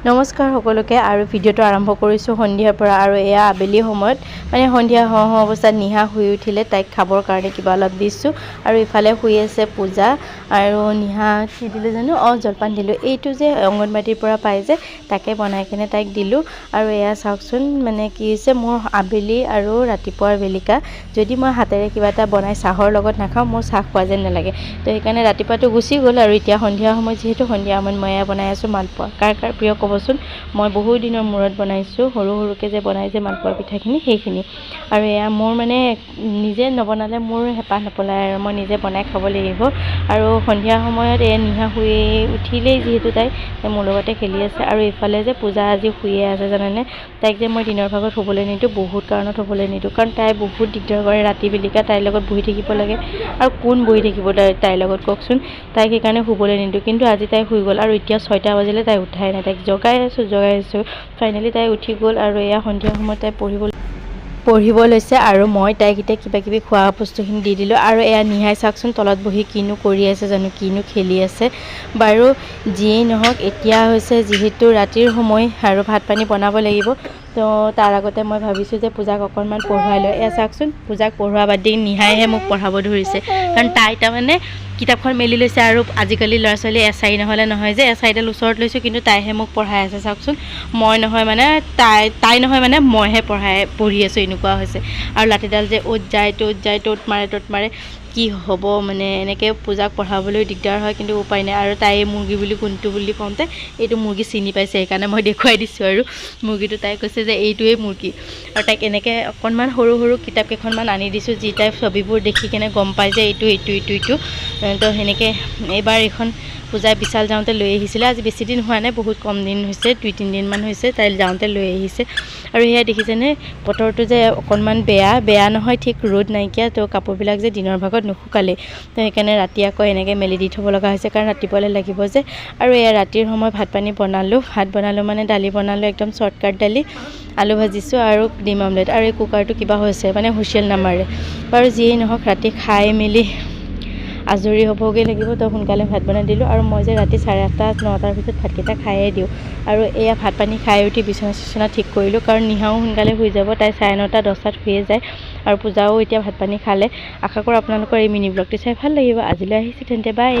নমস্কাৰ সকলোকে আৰু ভিডিঅ'টো আৰম্ভ কৰিছোঁ সন্ধিয়াৰ পৰা আৰু এয়া আবেলি সময়ত। মানে সন্ধিয়া হওঁ হওঁ অৱস্থাত নিহা শুই উঠিলে তাইক খাবৰ কাৰণে কিবা অলপ দিছোঁ আৰু ইফালে শুই আছে পূজা আৰু নিহা কি দিলোঁ জানো? অঁ জলপান দিলোঁ। এইটো যে অংগনবাদীৰ পৰা পাই যে তাকে বনাই কিনে তাইক দিলোঁ। আৰু এয়া চাওকচোন মানে কি হৈছে মোৰ আবেলি আৰু ৰাতিপুৱাৰ বেলিকা। যদি মই হাতেৰে কিবা এটা বনাই চাহৰ লগত নাখাওঁ মোৰ চাহ খোৱা যেন নালাগে। তো সেইকাৰণে ৰাতিপুৱাটো গুচি গ'ল আৰু এতিয়া সন্ধিয়া সময়ত যিহেতু সন্ধিয়া সময়ত মই এয়া বনাই আছোঁ মালপোৱা। কাৰ কাৰ প্ৰিয় ক'বচোন মই বহু দিনৰ মূৰত বনাইছোঁ সৰু সৰুকৈ যে বনাই যে মালপোৱা পিঠাখিনি সেইখিনি। আৰু এয়া মোৰ মানে নিজে নবনালে মোৰ হেঁপাহ নপলায় আৰু মই নিজে বনাই খাব লাগিব। আৰু সন্ধিয়া সময়ত এই নিশা শুই উঠিলেই যিহেতু তাই মোৰ লগতে খেলি আছে। আৰু ইফালে যে পূজা আজি শুইয়ে আছে জানেনে? তাইক যে মই দিনৰ ভাগত শুবলৈ নিদিওঁ বহুত কাৰণত শুবলৈ নিদিওঁ। কাৰণ তাই বহুত দিগদাৰ কৰে ৰাতি বেলিকা তাইৰ লগত বহি থাকিব লাগে। আৰু কোন বহি থাকিব তাই তাইৰ লগত কওকচোন? তাইক সেইকাৰণে শুবলৈ নিদিওঁ। কিন্তু আজি তাই শুই গ'ল। আৰু এতিয়া ছয়টা বাজিলে তাই উঠাই নাই। তাইক জগাই আছোঁ জগাই আছোঁ। ফাইনেলি তাই উঠি গ'ল আৰু এয়া সন্ধিয়া সময়ত তাই পঢ়িব পঢ়িব লৈছে আৰু মই তাইক এতিয়া কিবা কিবি খোৱা বস্তুখিনি দি দিলোঁ আৰু এয়া নিহাই চাওকচোন তলত বহি কিনো কৰি আছে জানো কিনো খেলি আছে। বাৰু যিয়েই নহওক এতিয়া হৈছে যিহেতু ৰাতিৰ সময় আৰু ভাত পানী বনাব লাগিব। তো তাৰ আগতে মই ভাবিছোঁ যে পূজাক অকণমান পঢ়ুৱাই লৈ। এয়া চাওকচোন পূজাক পঢ়োৱা বাদ দি নিহাইহে মোক পঢ়াব ধৰিছে। কাৰণ তাই তাৰমানে কিতাপখন মেলি লৈছে আৰু আজিকালি ল'ৰা ছোৱালী এছাৰি নহ'লে নহয় যে এছাৰিডাল ওচৰত লৈছোঁ কিন্তু তাইহে মোক পঢ়াই আছে চাওকচোন। মই নহয় মানে তাই তাই নহয় মানে মইহে পঢ়াই পঢ়ি আছোঁ এনেকুৱা হৈছে। আৰু লাঠিডাল যে অ'ত যায় ত'ত যায় ত'ত মাৰে ত'ত মাৰে। কি হ'ব মানে এনেকৈ পূজাক পঢ়াবলৈ দিগদাৰ হয়, কিন্তু উপায় নাই। আৰু তাই মুৰ্গী বুলি কোনটো বুলি কওঁতে এইটো মুৰ্গী চিনি পাইছে, সেইকাৰণে মই দেখুৱাই দিছোঁ আৰু। মুৰ্গীটো তাই কৈছে যে এইটোৱেই মুৰ্গী। আৰু তাইক এনেকৈ অকণমান সৰু সৰু কিতাপ কেইখনমান আনি দিছোঁ, যি তাই ছবিবোৰ দেখি কেনে গম পায় যে এইটো এইটো এইটো এইটো। তো সেনেকৈ এইবাৰ এইখন পূজাই বিশাল যাওঁতে লৈ আহিছিলে। আজি বেছি দিন হোৱা নাই, বহুত কম দিন হৈছে, দুই তিনিদিনমান হৈছে তাই যাওঁতে লৈ আহিছে। আৰু সেয়া দেখিছেনে? বতৰটো যে অকণমান বেয়া বেয়া নহয় ঠিক ৰ'দ নাইকিয়া তো কাপোৰবিলাক যে দিনৰ ভাগত নুশুকালেই তো সেইকাৰণে ৰাতি আকৌ এনেকৈ মেলি দি থ'ব লগা হৈছে কাৰণ ৰাতিপুৱালৈ লাগিব যে। আৰু এয়া ৰাতিৰ সময় ভাত পানী বনালোঁ। ভাত বনালোঁ মানে দালি বনালোঁ একদম শ্বৰ্টকাট দালি আলু ভাজিছোঁ আৰু ডিম আমলেট আৰু এই কুকাৰটো কিবা হৈছে মানে হুইচেল নামাৰে। বাৰু যিয়েই নহওক ৰাতি খাই মেলি আজৰি হ'বগৈ লাগিব তো সোনকালে ভাত বনাই দিলোঁ আৰু মই যে ৰাতি চাৰে আঠটা নটাৰ ভিতৰত ভাতকেইটা খায়ে দিওঁ। আৰু এয়া ভাত পানী খাই উঠি বিচনা চিচনা ঠিক কৰিলোঁ কাৰণ নিহাও সোনকালে শুই যাব তাই চাৰে নটা দহটাত শুয়ে যায় আৰু পূজাও এতিয়া ভাত পানী খালে। আশা কৰোঁ আপোনালোকৰ এই মিনি ব্লগটো চাই ভাল লাগিব। আজিলৈ আহিছোঁ তেন্তে বাই।